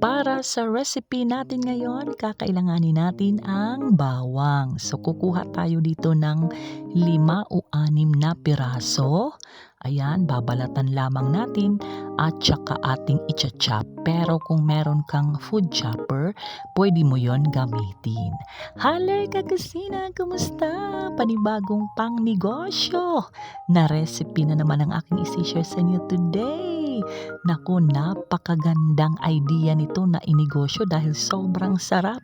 Para sa recipe natin ngayon, kakailanganin natin ang bawang. So, kukuha tayo dito ng lima o anim na piraso. Ayan, babalatan lamang natin at saka ating icha-chop. Pero kung meron kang food chopper, pwede mo yon gamitin. Haler kakusina, kumusta? Panibagong pang negosyo na recipe na naman ang aking isi-share sa inyo today. Naku, napakagandang idea nito na inegosyo dahil sobrang sarap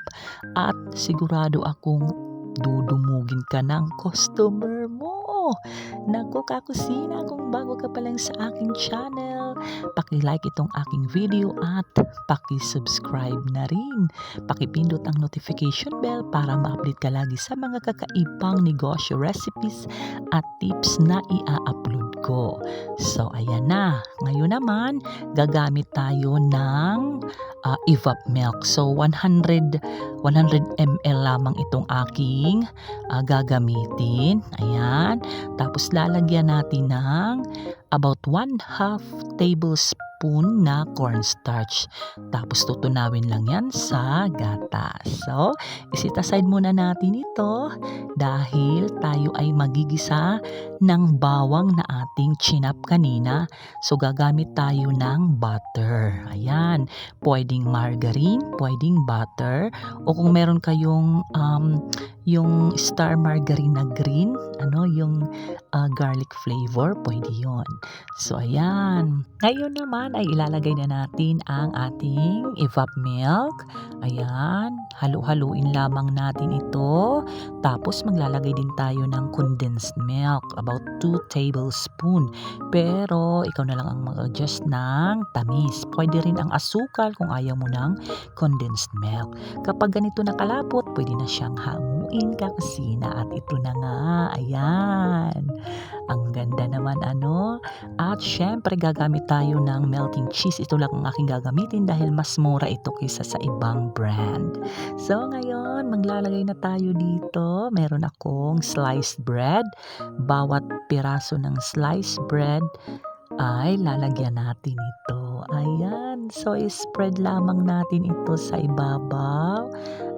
at sigurado akong dudumugin ka ng customer mo. Naku, kakusina, kung bago ka pa lang sa aking channel, paki-like itong aking video at paki-subscribe na rin. Pakipindot ang notification bell para ma-update ka lagi sa mga kakaibang negosyo recipes at tips na ia-upload ko. So, ayan na. Ngayon naman, gagamit tayo ng uh, evap milk. So 100 100 ml lamang itong aking uh, gagamitin. Ayan. Tapos lalagyan natin ng about 1 half tablespoon na cornstarch. Tapos tutunawin lang yan sa gatas. So, isit aside muna natin ito dahil tayo ay magigisa ng bawang na ating chinap kanina. So, gagamit tayo ng butter. Ayan. Pwedeng margarine, pwedeng butter. O kung meron kayong um, yung star margarine na green, ano, yung uh, garlic flavor, pwede yon. So, ayan. Ngayon naman ay ilalagay na natin ang ating evap milk. Ayan. Halu-haluin lamang natin ito. Tapos, maglalagay din tayo ng condensed milk. About 2 tablespoon. Pero, ikaw na lang ang mag-adjust ng tamis. Pwede rin ang asukal kung ayaw mo ng condensed milk. Kapag ganito nakalapot, pwede na siyang hanguin ka kusina. At ito na nga. Ayan. Ang ganda naman ano. At syempre gagamit tayo ng melting cheese. Ito lang ang aking gagamitin dahil mas mura ito kaysa sa ibang brand. So ngayon, maglalagay na tayo dito. Meron akong sliced bread. Bawat piraso ng sliced bread ay lalagyan natin ito. Ayan. So, spread lamang natin ito sa ibabaw.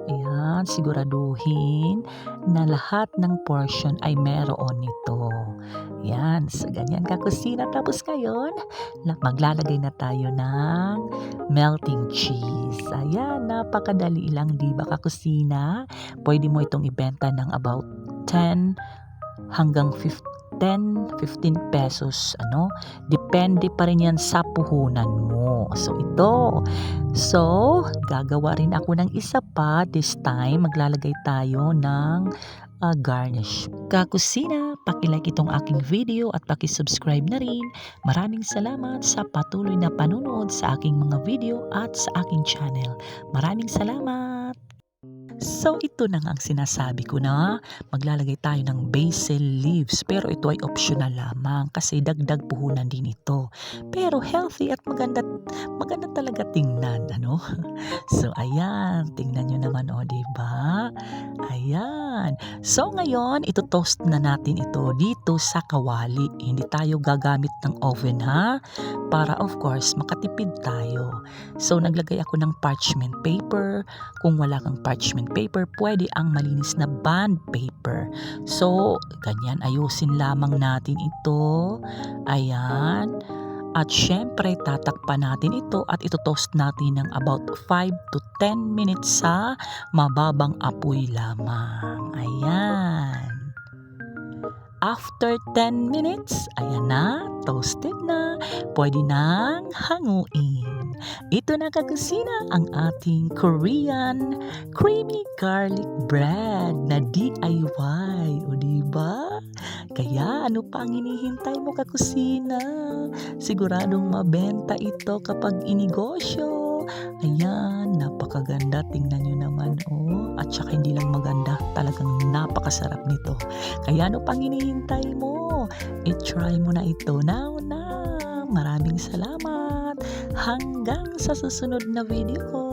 Ayan, siguraduhin na lahat ng portion ay meron nito. Yan, sa so ganyan ka kusina. Tapos ngayon, maglalagay na tayo ng melting cheese. Ayan, napakadali lang, di ba kakusina? Pwede mo itong ibenta ng about 10 hanggang 15 10, 15 pesos, ano, depende pa rin yan sa puhunan mo. So, ito. So, gagawa rin ako ng isa pa. This time, maglalagay tayo ng uh, garnish. Kakusina, pakilike itong aking video at pakisubscribe na rin. Maraming salamat sa patuloy na panunood sa aking mga video at sa aking channel. Maraming salamat! So ito na nga ang sinasabi ko na maglalagay tayo ng basil leaves pero ito ay optional lamang kasi dagdag puhunan din ito. Pero healthy at maganda maganda talaga tingnan ano. So ayan, tingnan niyo naman oh, 'di ba? Ayan. So ngayon, ito toast na natin ito dito sa kawali. Hindi tayo gagamit ng oven ha para of course makatipid tayo. So naglagay ako ng parchment paper. Kung wala kang parchment paper, pwede ang malinis na bond paper. So, ganyan, ayusin lamang natin ito. Ayan. At syempre, tatakpan natin ito at ito-toast natin ng about 5 to 10 minutes sa mababang apoy lamang. Ayan. After 10 minutes, ayan na, toasted na, pwede nang hanguin. Ito na kakusina ang ating Korean creamy garlic bread na DIY. O diba? Kaya ano pa ang hinihintay mo kakusina? Siguradong mabenta ito kapag inegosyo. Ayan, napakaganda. Tingnan nyo naman, oh. At saka hindi lang maganda, talagang napakasarap nito. Kaya ano pang hinihintay mo? I-try mo na ito now na. Maraming salamat. Hanggang sa susunod na video ko.